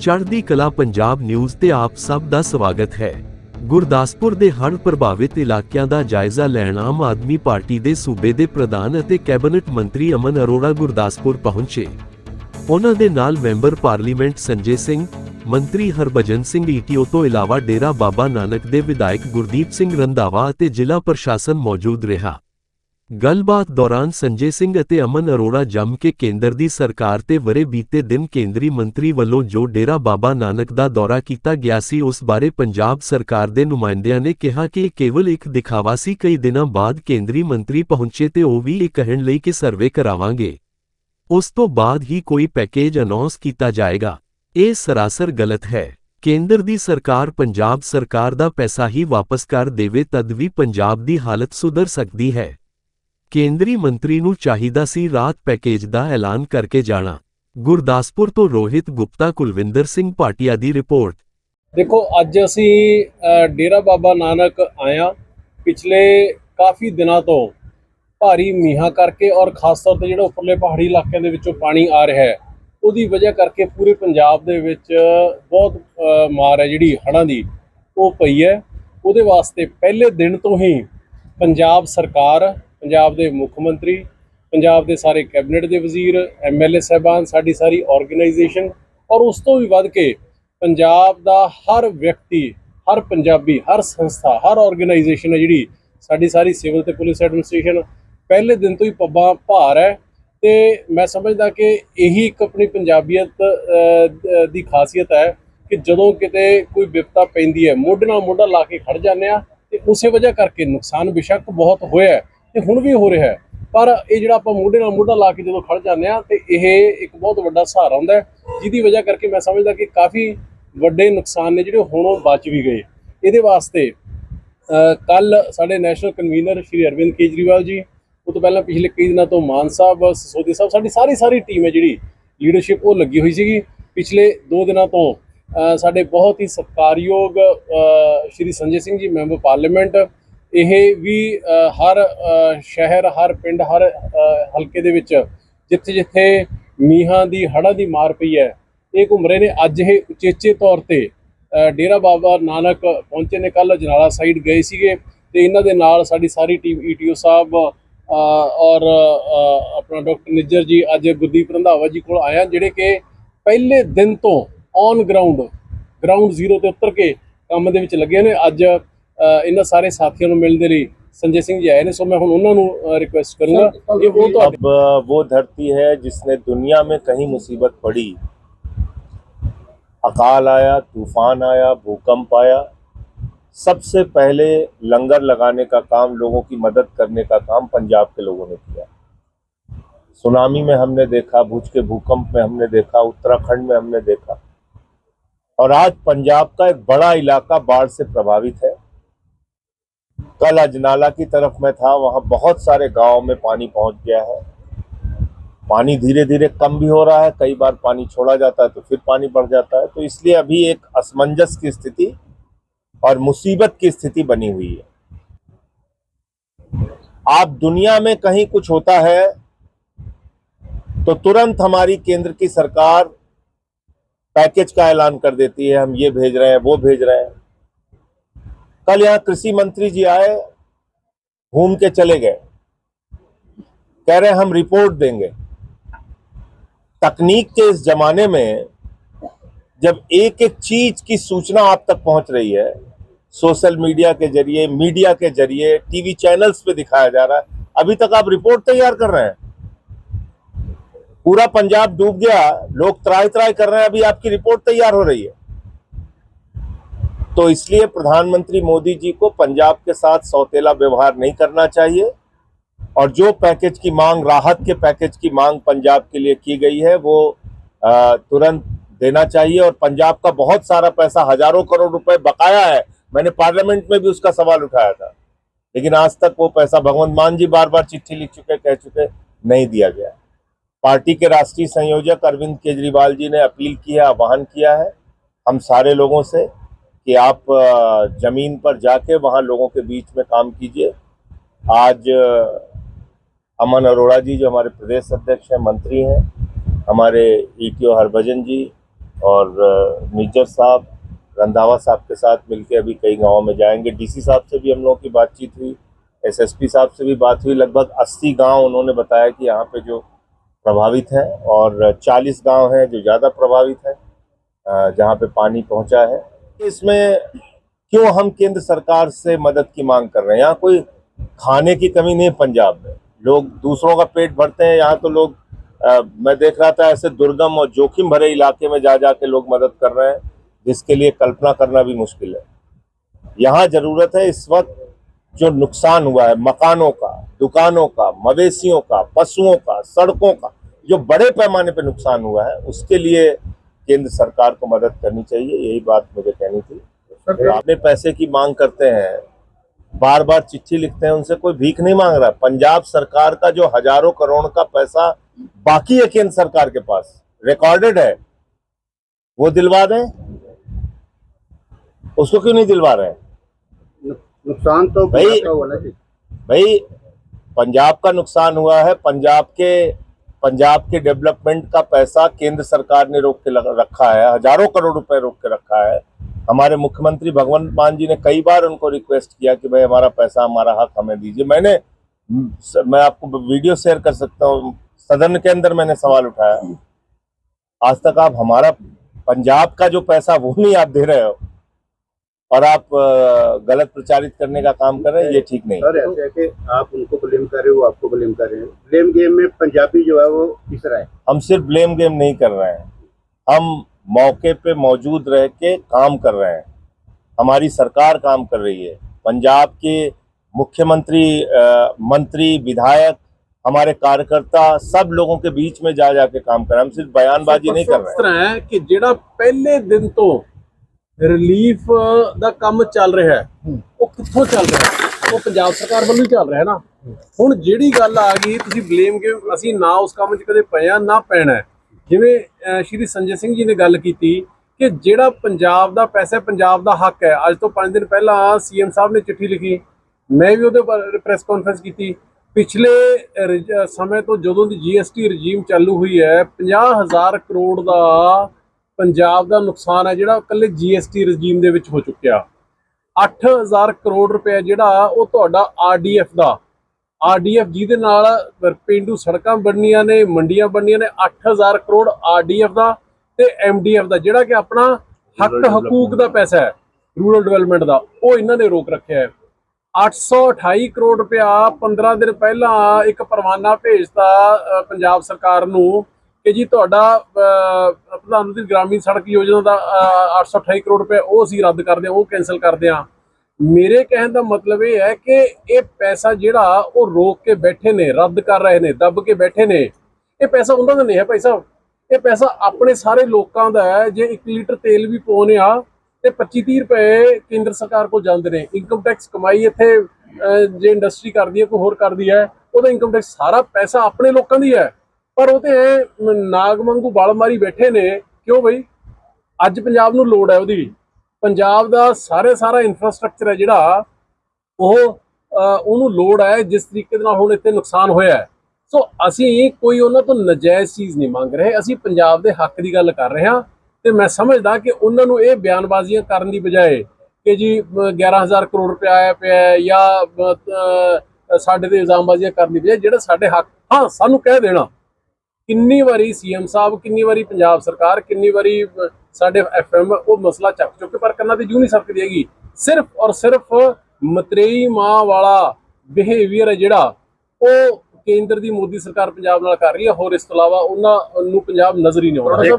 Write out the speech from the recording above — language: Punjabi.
ਚੜ੍ਹਦੀ ਕਲਾ ਪੰਜਾਬ ਨਿਊਜ਼ ਤੇ ਆਪ ਸਭ ਦਾ ਸਵਾਗਤ ਹੈ। ਗੁਰਦਾਸਪੁਰ ਦੇ ਹੜ੍ਹ ਪ੍ਰਭਾਵਿਤ ਇਲਾਕਿਆਂ ਦਾ ਜਾਇਜ਼ਾ ਲੈਣ ਆਮ ਆਦਮੀ ਪਾਰਟੀ ਦੇ ਸੂਬੇ ਦੇ ਪ੍ਰਧਾਨ ਅਤੇ ਕੈਬਨਿਟ ਮੰਤਰੀ ਅਮਨ ਅਰੋੜਾ ਗੁਰਦਾਸਪੁਰ ਪਹੁੰਚੇ। ਉਹਨਾਂ ਦੇ ਨਾਲ ਮੈਂਬਰ ਪਾਰਲੀਮੈਂਟ ਸੰਜੇ ਸਿੰਘ, ਮੰਤਰੀ ਹਰਭਜਨ ਸਿੰਘ ਈਟੀਓ ਤੋਂ ਇਲਾਵਾ ਡੇਰਾ ਬਾਬਾ ਨਾਨਕ ਦੇ ਵਿਧਾਇਕ ਗੁਰਦੀਪ ਸਿੰਘ ਰੰਧਾਵਾ ਅਤੇ ਜ਼ਿਲ੍ਹਾ ਪ੍ਰਸ਼ਾਸਨ ਮੌਜੂਦ ਰਿਹਾ। ਗੱਲਬਾਤ ਦੌਰਾਨ ਸੰਜੇ ਸਿੰਘ ਅਤੇ ਅਮਨ ਅਰੋੜਾ ਜੰਮ ਕੇ ਕੇਂਦਰ ਦੀ ਸਰਕਾਰ ਤੇ ਵਰੇ ਬੀਤੇ ਦਿਨ ਕੇਂਦਰੀ ਮੰਤਰੀ ਵੱਲੋਂ ਜੋ ਡੇਰਾ ਬਾਬਾ ਨਾਨਕ ਦਾ ਦੌਰਾ ਕੀਤਾ ਗਿਆ ਸੀ, ਉਸ ਬਾਰੇ ਪੰਜਾਬ ਸਰਕਾਰ ਦੇ ਨੁਮਾਇੰਦਿਆਂ ਨੇ ਕਿਹਾ ਕਿ ਇਹ ਕੇਵਲ ਇੱਕ ਦਿਖਾਵਾ ਸੀ। ਕਈ ਦਿਨਾਂ ਬਾਅਦ ਕੇਂਦਰੀ ਮੰਤਰੀ ਪਹੁੰਚੇ ਤੇ ਉਹ ਵੀ ਇਹ ਕਹਿਣ ਲਈ ਕਿ ਸਰਵੇ ਕਰਾਵਾਂਗੇ। ਉਸ ਤੋਂ ਬਾਅਦ ਹੀ ਕੋਈ ਪੈਕੇਜ ਅਨਾਉਂਸ ਕੀਤਾ ਜਾਏਗਾ। ਇਹ ਸਰਾਸਰ ਗਲਤ ਹੈ। ਕੇਂਦਰ ਦੀ ਸਰਕਾਰ ਪੰਜਾਬ ਸਰਕਾਰ ਦਾ ਪੈਸਾ ਹੀ ਵਾਪਸ ਕਰ ਦੇਵੇ, ਤਦ ਵੀ ਪੰਜਾਬ ਦੀ ਹਾਲਤ ਸੁਧਰ ਸਕਦੀ ਹੈ। ਕੇਂਦਰੀ ਮੰਤਰੀ ਨੂੰ ਚਾਹੀਦਾ ਸੀ ਰਾਤ ਪੈਕੇਜ ਦਾ ਐਲਾਨ ਕਰਕੇ ਜਾਣਾ। ਗੁਰਦਾਸਪੁਰ ਤੋਂ ਰੋਹਿਤ ਗੁਪਤਾ, ਕੁਲਵਿੰਦਰ ਸਿੰਘ ਭਾਟੀਆ ਦੀ ਰਿਪੋਰਟ। ਦੇਖੋ, ਅੱਜ ਅਸੀਂ ਡੇਰਾ ਬਾਬਾ ਨਾਨਕ ਆਇਆ। ਪਿਛਲੇ ਕਾਫੀ ਦਿਨਾਂ ਤੋਂ ਭਾਰੀ ਮੀਂਹਾਂ ਕਰਕੇ ਔਰ ਖਾਸ ਤੌਰ ਤੇ ਜਿਹੜਾ ਉੱਪਰਲੇ ਪਹਾੜੀ ਇਲਾਕਿਆਂ ਦੇ ਵਿੱਚੋਂ ਪਾਣੀ ਆ ਰਿਹਾ ਹੈ, ਉਹਦੀ ਵਜ੍ਹਾ ਕਰਕੇ ਪੂਰੇ ਪੰਜਾਬ ਦੇ ਵਿੱਚ ਬਹੁਤ ਮਾਰ ਹੈ ਜਿਹੜੀ ਹੜ੍ਹਾਂ ਦੀ, ਉਹ ਪਈ ਹੈ। ਉਹਦੇ ਵਾਸਤੇ ਪਹਿਲੇ ਦਿਨ ਤੋਂ ਹੀ ਪੰਜਾਬ ਸਰਕਾਰ ਪੰਜਾਬ ਦੇ ਮੁੱਖ ਮੰਤਰੀ, ਪੰਜਾਬ ਦੇ ਸਾਰੇ ਕੈਬਨਿਟ ਦੇ ਵਜ਼ੀਰ ਐਮਐਲਏ ਸਾਹਿਬਾਨ, ਸਾਡੀ ਸਾਰੀ ਆਰਗੇਨਾਈਜੇਸ਼ਨ ਔਰ ਉਸ ਤੋਂ ਵੀ ਵੱਧ ਕੇ ਪੰਜਾਬ ਦਾ ਹਰ ਵਿਅਕਤੀ, ਹਰ ਪੰਜਾਬੀ, ਹਰ ਸੰਸਥਾ, ਹਰ ਆਰਗੇਨਾਈਜੇਸ਼ਨ ਹੈ ਜਿਹੜੀ ਸਾਡੀ ਸਾਰੀ ਸਿਵਲ ਤੇ ਪੁਲਿਸ ਐਡਮਿਨਿਸਟ੍ਰੇਸ਼ਨ ਪਹਿਲੇ ਦਿਨ ਤੋਂ ਹੀ ਪੱਬਾਂ ਭਾਰ ਹੈ ਤੇ ਮੈਂ ਸਮਝਦਾ ਕਿ ਇਹੀ ਇੱਕ ਆਪਣੀ ਪੰਜਾਬੀਅਤ ਦੀ ਖਾਸੀਅਤ ਹੈ ਕਿ ਜਦੋਂ ਕਿਤੇ ਕੋਈ ਵਿਪਤਾ ਪੈਂਦੀ ਹੈ, ਮੋਢੇ ਨਾਲ ਮੋਢਾ ਲਾ ਕੇ ਖੜ ਜਾਂਦੇ ਆ ਤੇ ਉਸੇ ਵਜ੍ਹਾ ਕਰਕੇ ਨੁਕਸਾਨ ਬੇਸ਼ੱਕ ਬਹੁਤ ਹੋਇਆ ਤੇ ਹੁਣ ਵੀ ਹੋ ਰਿਹਾ ਪਰ ਇਹ ਜਿਹੜਾ ਆਪਾਂ ਮੋਢੇ ਨਾਲ ਮੋਢਾ ਲਾ ਕੇ ਜਦੋਂ ਖੜ ਜਾਂਦੇ ਆ ਤੇ ਇਹ ਇੱਕ ਬਹੁਤ ਵੱਡਾ ਸਹਾਰਾ ਹੁੰਦਾ ਜਿਹਦੀ ਵਜ੍ਹਾ ਕਰਕੇ ਮੈਂ ਸਮਝਦਾ ਕਿ ਕਾਫੀ ਵੱਡੇ ਨੁਕਸਾਨ ਨੇ ਜਿਹੜੇ ਹੁਣ ਉਹ ਬਚ ਵੀ ਗਏ। ਇਹਦੇ ਵਾਸਤੇ ਕੱਲ ਸਾਡੇ ਨੈਸ਼ਨਲ ਕਨਵੀਨਰ ਸ਼੍ਰੀ ਅਰਵਿੰਦ ਕੇਜਰੀਵਾਲ ਜੀ, ਉਹ ਤੋਂ ਪਹਿਲਾਂ ਪਿਛਲੇ ਕਈ ਦਿਨਾਂ ਤੋਂ ਮਾਨ ਸਾਹਿਬ, ਸਸੋਦੀ ਸਾਹਿਬ, ਸਾਡੀ ਸਾਰੀ ਸਾਰੀ ਟੀਮ ਹੈ ਜਿਹੜੀ ਲੀਡਰਸ਼ਿਪ ਉਹ ਲੱਗੀ ਹੋਈ ਸੀਗੀ। ਪਿਛਲੇ 2 ਦਿਨਾਂ ਤੋਂ ਸਾਡੇ ਬਹੁਤ ਹੀ ਸਤਿਕਾਰਯੋਗ ਸ਼੍ਰੀ ਸੰਜੇ ਸਿੰਘ ਜੀ ਮੈਂਬਰ ਪਾਰਲੀਮੈਂਟ ਇਹ ਵੀ ਹਰ ਸ਼ਹਿਰ, ਹਰ ਪਿੰਡ, ਹਰ ਹਲਕੇ ਦੇ ਵਿੱਚ ਜਿੱਥੇ ਜਿੱਥੇ ਮੀਹਾਂ ਦੀ, ਹੜ੍ਹਾਂ ਦੀ ਮਾਰ ਪਈ ਹੈ, ਇਹ ਘੁੰਮ ਰਹੇ ਨੇ। ਅੱਜ ਇਹ ਉਚੇਚੇ ਤੌਰ ਤੇ ਡੇਰਾ ਬਾਬਾ ਨਾਨਕ ਪਹੁੰਚੇ ਨੇ। ਕੱਲ ਜਨਾਲਾ ਸਾਈਡ ਗਏ ਸੀਗੇ ਤੇ ਇਹਨਾਂ ਦੇ ਨਾਲ ਸਾਡੀ ਸਾਰੀ ਟੀਮ ਈਟੀਓ ਸਾਹਿਬ ਔਰ ਆਪਣਾ ਡਾਕਟਰ ਨਿੱਜਰ ਜੀ, ਅੱਜ ਗੁਰਦੀਪ ਰੰਧਾਵਾ ਜੀ ਕੋਲ ਆਇਆ, ਜਿਹੜੇ ਕਿ ਪਹਿਲੇ ਦਿਨ ਤੋਂ ਔਨ ਗਰਾਊਂਡ ਗਰਾਊਂਡ ਜ਼ੀਰੋ ਤੇ ਉਤਰ ਕੇ ਕੰਮ ਦੇ ਵਿੱਚ ਲੱਗੇ ਨੇ। ਅੱਜ ਇਹਨਾਂ ਸਾਰੇ ਸਾਥੀਆਂ ਨੂੰ ਮਿਲਣ ਦੇ ਲਈ ਸੰਜੇ ਸਿੰਘ ਜੀ ਆਏ ਨੇ ਸੋ ਮੈਂ ਹੁਣ ਉਹਨਾਂ ਨੂੰ ਰਿਕੁਐਸਟ ਕਰੂੰਗਾ ਕਿ ਉਹ ਤੁਹਾਡੇ अब अ, वो धरती है जिसने दुनिया में कहीं मुसीबत पड़ी अकाल आया तूफान आया भूकंप आया सबसे पहले लंगर लगाने का काम लोगों की मदद करने का काम पंजाब के लोगों ने किया सुनामी में हमने देखा भुज के भूकंप में हमने देखा उत्तराखंड में हमने देखा और आज पंजाब का एक बड़ा इलाका बाढ़ से प्रभावित है कल अजनाला की तरफ़ मैं था, वहाँ बहुत सारे गाँव में पानी पहुँच गया है। पानी धीरे धीरे कम भी हो रहा है, कई बार पानी छोड़ा जाता है तो फिर पानी बढ़ जाता है। तो इसलिए अभी एक असमंजस की स्थिति और मुसीबत की स्थिति बनी हुई है। आप दुनिया में कहीं कुछ होता है तो तुरंत हमारी केंद्र की सरकार पैकेज का ऐलान कर देती है, हम ये भेज रहे हैं, वो भेज रहे हैं। कल यहाँ कृषि मंत्री जी आए, घूम के चले गए। कह रहे हम रिपोर्ट देंगे। तकनीक के इस जमाने में जब एक एक चीज़ की सूचना आप तक पहुँच रही है, सोशल मीडिया के ज़रिए, मीडिया के ज़रिए, टीवी चैनल्स पे दिखाया जा रहा है, अभी तक आप रिपोर्ट तैयार कर रहे हैं। पूरा पंजाब डूब गया, लोग त्राई त्राई कर रहे हैं, अभी आपकी रिपोर्ट तैयार हो रही है। तो इसलिए प्रधानमंत्री मोदी जी को पंजाब के साथ सौतेला व्यवहार नहीं करना चाहिए। और जो पैकेज की मांग, राहत के पैकेज की मांग पंजाब के लिए की गई है, वो तुरंत देना चाहिए। और पंजाब का बहुत सारा पैसा, हज़ारों करोड़ रुपए बकाया है। मैंने पार्लियामेंट में भी उसका सवाल उठाया था। लेकिन आज तक वो पैसा भगवंत मान जी बार बार चिट्ठी लिख चुके, कह चुके, नहीं दिया गया पार्टी के राष्ट्रीय संयोजक अरविंद केजरीवाल जी ने अपील की है, आह्वान किया है, हम सारे लोगों से कि आप ज़मीन पर जाके वहाँ लोगों के बीच में काम कीजिए। आज अमन अरोड़ा जी जो हमारे प्रदेश अध्यक्ष हैं, मंत्री हैं, हमारे ई ईटीओ हरभजन जी और मेजर साहब, रंधावा साहब के साथ मिलकर अभी कई गाँवों में जाएँगे। डीसी साहब से भी हम लोगों की बातचीत हुई एसएसपी साहब से भी बात हुई। लगभग 80 गाँव उन्होंने बताया कि यहाँ पे जो प्रभावित हैं और 40 गाँव हैं जो ज़्यादा प्रभावित हैं जहाँ पे पानी पहुँचा है। इसमें क्यों हम केंद्र सरकार से मदद की मांग कर रहे हैं? यहाँ कोई खाने की कमी नहीं पंजाब में। लोग दूसरों का पेट भरते हैं यहाँ तो लोग अ, मैं देख रहा था ऐसे दुर्गम और जोखिम भरे इलाके में जा जा के लोग मदद कर रहे हैं जिसके लिए कल्पना करना भी मुश्किल है। यहाँ ज़रूरत है इस वक्त जो नुकसान हुआ है मकानों का दुकानों का मवेशियों का पशुओं का सड़कों का जो बड़े पैमाने पे नुकसान हुआ है उसके लिए केंद्र सरकार को मदद करनी चाहिए यही बात मुझे कहनी थी। अपने पैसे की मांग करते हैं बार बार चिट्ठी लिखते हैं उनसे कोई भीख नहीं मांग रहा। पंजाब सरकार का जो हज़ारों करोड़ का पैसा बाकी है केंद्र सरकार के पास रिकॉर्डेड है वो दिलवा दें? उसको क्यों नहीं दिलवा रहे नुकसान तो भाई- भाई पंजाब का नुकसान हुआ है पंजाब के पंजाब के डेवलपमेंट का पैसा केंद्र सरकार ने रोक के रखा है, हज़ारों करोड़ रुपए रोक के रखा है। हमारे मुख्यमंत्री भगवंत मान जी ने कई बार उनको रिक्वेस्ट किया कि भाई हमारा पैसा, हमारा हक हमें दीजिए। मैंने, मैं आपको वीडियो शेयर कर सकता हूँ। सदन के अंदर मैंने सवाल उठाया। आज तक आप हमारा, पंजाब का जो पैसा, वो नहीं आप दे रहे हो। और आप गलत प्रचारित करने का काम कर रहे हैं ये ठीक नहीं सर ऐसे है कि आप उनको ब्लेम कर रहे हो आपको ब्लेम कर रहे हैं। ब्लेम गेम में पंजाबी जो है वो तीसरा है। हम सिर्फ़ ब्लेम गेम नहीं कर रहे हैं। हम मौके पे मौजूद रह के काम कर रहे हैं। हमारी सरकार काम कर रही है। पंजाब के मुख्यमंत्री मंत्री विधायक हमारे कार्यकर्ता सब लोगों के बीच में जा जाके काम कर रहे हैं। हम सिर्फ़ बयानबाजी नहीं कर रहे हैं कि जेड़ा पहले दिन तो ਰਿਲੀਫ ਦਾ ਕੰਮ ਚੱਲ ਰਿਹਾ ਹੈ। ਉਹ ਕਿੱਥੋਂ ਚੱਲ ਰਿਹਾ ਹੈ? ਉਹ ਪੰਜਾਬ ਸਰਕਾਰ ਵੱਲੋਂ ਹੀ ਚੱਲ ਰਿਹਾ ਹੈ ਨਾ। ਹੁਣ ਜਿਹੜੀ ਗੱਲ ਆ ਗਈ ਤੁਸੀਂ ਬਲੇਮ ਕਿ ਅਸੀਂ ਨਾ ਉਸ ਕੰਮ 'ਚ ਕਦੇ ਪਏ ਆ ਨਾ ਪੈਣਾ। ਜਿਵੇਂ ਸ਼੍ਰੀ ਸੰਜੇ ਸਿੰਘ ਜੀ ਨੇ ਗੱਲ ਕੀਤੀ ਕਿ ਜਿਹੜਾ ਪੰਜਾਬ ਦਾ ਪੈਸਾ ਪੰਜਾਬ ਦਾ ਹੱਕ ਹੈ। ਅੱਜ ਤੋਂ 5 ਦਿਨ ਪਹਿਲਾਂ ਸੀਐਮ ਸਾਹਿਬ ਨੇ ਚਿੱਠੀ ਲਿਖੀ। ਮੈਂ ਵੀ ਉਹਦੇ ਪਰ ਪ੍ਰੈਸ ਕਾਨਫਰੰਸ ਕੀਤੀ। ਪਿਛਲੇ ਸਮੇਂ ਤੋਂ ਜਦੋਂ ਦੀ ਜੀਐਸਟੀ ਰਜੀਮ ਚਾਲੂ ਹੋਈ ਹੈ 50000 ਕਰੋੜ ਦਾ ਪੰਜਾਬ ਦਾ ਨੁਕਸਾਨ ਹੈ ਜਿਹੜਾ ਇਕੱਲੇ ਜੀਐਸਟੀ ਰਜੀਮ ਦੇ ਵਿੱਚ ਹੋ ਚੁੱਕਿਆ। 8000 ਕਰੋੜ ਰੁਪਏ ਜਿਹੜਾ ਉਹ ਤੁਹਾਡਾ ਆਰਡੀਐਫ ਦਾ। ਆਰਡੀਐਫ ਜਿਹਦੇ ਨਾਲ ਪਿੰਡੂ ਸੜਕਾਂ ਬਣਨੀਆਂ ਨੇ ਮੰਡੀਆਂ ਬਣਨੀਆਂ ਨੇ 8000 ਕਰੋੜ ਆਰਡੀਐਫ ਦਾ ਤੇ ਐਮਡੀਐਫ ਦਾ ਜਿਹੜਾ ਕਿ ਆਪਣਾ ਹੱਕ ਹਕੂਕ ਦਾ ਪੈਸਾ ਹੈ ਰੂਰਲ ਡਿਵੈਲਪਮੈਂਟ ਦਾ ਉਹ ਇਹਨਾਂ ਨੇ ਰੋਕ ਰੱਖਿਆ ਹੈ। 828 ਕਰੋੜ ਰੁਪਇਆ 15 ਦਿਨ ਪਹਿਲਾਂ ਇੱਕ ਪਰਵਾਨਾ ਭੇਜਤਾ ਪੰਜਾਬ ਸਰਕਾਰ ਨੂੰ ਕਿ ਜੀ ਤੁਹਾਡਾ ਪ੍ਰਧਾਨ ਮੰਤਰੀ ਗ੍ਰਾਮੀਣ ਸੜਕ ਯੋਜਨਾ ਦਾ ਅ, 828 ਕਰੋੜ ਰੁਪਏ ਉਹ ਅਸੀਂ ਰੱਦ ਕਰਦੇ ਹਾਂ ਉਹ ਕੈਨਸਲ ਕਰਦੇ ਹਾਂ। ਮੇਰੇ ਕਹਿਣ ਦਾ ਮਤਲਬ ਇਹ ਹੈ ਕਿ ਇਹ ਪੈਸਾ ਜਿਹੜਾ ਉਹ ਰੋਕ ਕੇ ਬੈਠੇ ਨੇ ਰੱਦ ਕਰ ਰਹੇ ਨੇ ਦੱਬ ਕੇ ਬੈਠੇ ਨੇ ਇਹ ਪੈਸਾ ਉਹਨਾਂ ਦਾ ਨਹੀਂ ਹੈ ਭਾਈ ਸਾਹਿਬ। ਇਹ ਪੈਸਾ ਆਪਣੇ ਸਾਰੇ ਲੋਕਾਂ ਦਾ ਹੈ ਜੇ 1 ਲੀਟਰ ਤੇਲ ਵੀ ਪਾਉਨੇ ਆ ਤੇ 25 30 ਰੁਪਏ ਕੇਂਦਰ ਸਰਕਾਰ ਕੋਲ ਜਾਂਦੇ ਨੇ। ਇਨਕਮ ਟੈਕਸ ਕਮਾਈ ਇੱਥੇ ਜੇ ਇੰਡਸਟਰੀ ਕਰਦੀ ਹੈ ਕੋਈ ਹੋਰ ਕਰਦੀ ਹੈ ਉਹਦਾ ਇਨਕਮ ਟੈਕਸ ਸਾਰਾ ਪੈਸਾ ਆਪਣੇ ਲੋਕਾਂ ਦੀ ਹੈ। ਪਰ ਉਹ ਤੇ ਐਂ ਨਾਗ ਵਾਂਗੂ ਬਲ ਮਾਰੀ ਬੈਠੇ ਨੇ। ਕਿਉਂ ਬਈ? ਅੱਜ ਪੰਜਾਬ ਨੂੰ ਲੋੜ ਹੈ ਉਹਦੀ। ਪੰਜਾਬ ਦਾ ਸਾਰੇ ਸਾਰਾ ਇਨਫਰਾਸਟ੍ਰਕਚਰ ਹੈ ਜਿਹੜਾ ਉਹ ਉਹਨੂੰ ਲੋੜ ਹੈ ਜਿਸ ਤਰੀਕੇ ਦੇ ਨਾਲ ਹੁਣ ਇੱਥੇ ਨੁਕਸਾਨ ਹੋਇਆ ਹੈ। ਸੋ ਅਸੀਂ ਕੋਈ ਉਹਨਾਂ ਤੋਂ ਨਜਾਇਜ਼ ਚੀਜ਼ ਨਹੀਂ ਮੰਗ ਰਹੇ। ਅਸੀਂ ਪੰਜਾਬ ਦੇ ਹੱਕ ਦੀ ਗੱਲ ਕਰ ਰਹੇ ਹਾਂ ਤੇ ਮੈਂ ਸਮਝਦਾ ਕਿ ਉਹਨਾਂ ਨੂੰ ਇਹ ਬਿਆਨਬਾਜ਼ੀਆਂ ਕਰਨ ਦੀ ਬਜਾਏ ਕਿ ਜੀ ਅਹ, 11000 ਕਰੋੜ ਰੁਪਇਆ ਆਇਆ ਪਿਆ ਜਾਂ ਸਾਡੇ ਤੇ ਇਲਜ਼ਾਮਬਾਜ਼ੀਆਂ ਕਰਨ ਦੀ ਬਜਾਏ ਜਿਹੜਾ ਸਾਡੇ ਹੱਕ ਹਾਂ ਸਾਨੂੰ ਕਹਿ ਦੇਣਾ। ਕਿੰਨੀ ਵਾਰੀ ਸੀਐਮ ਸਾਹਿਬ ਕਿੰਨੀ ਵਾਰੀ ਪੰਜਾਬ ਸਰਕਾਰ ਕਿੰਨੀ ਵਾਰੀ ਅਹ, ਸਾਡੇ ਐਫਐਮ ਉਹ ਮਸਲਾ ਚੱਕ ਚੁੱਕੇ ਪਰ ਕੰਨਾਂ ਤੇ ਜੂ ਨਹੀਂ ਸਰਕਦੀ ਹੈਗੀ। ਸਿਰਫ ਔਰ ਸਿਰਫ ਮਤਰੇਈ ਮਾਂ ਵਾਲਾ ਬਿਹੇਵੀਅਰ ਹੈ ਜਿਹੜਾ ਉਹ ਕੇਂਦਰ ਦੀ ਮੋਦੀ ਸਰਕਾਰ ਪੰਜਾਬ ਨਾਲ ਕਰ ਰਹੀ ਹੈ। ਹੋਰ ਇਸ ਤੋਂ ਇਲਾਵਾ ਉਹਨਾਂ ਨੂੰ ਪੰਜਾਬ ਨਜ਼ਰ ਹੀ ਨਹੀਂ ਆਉਂਦਾ।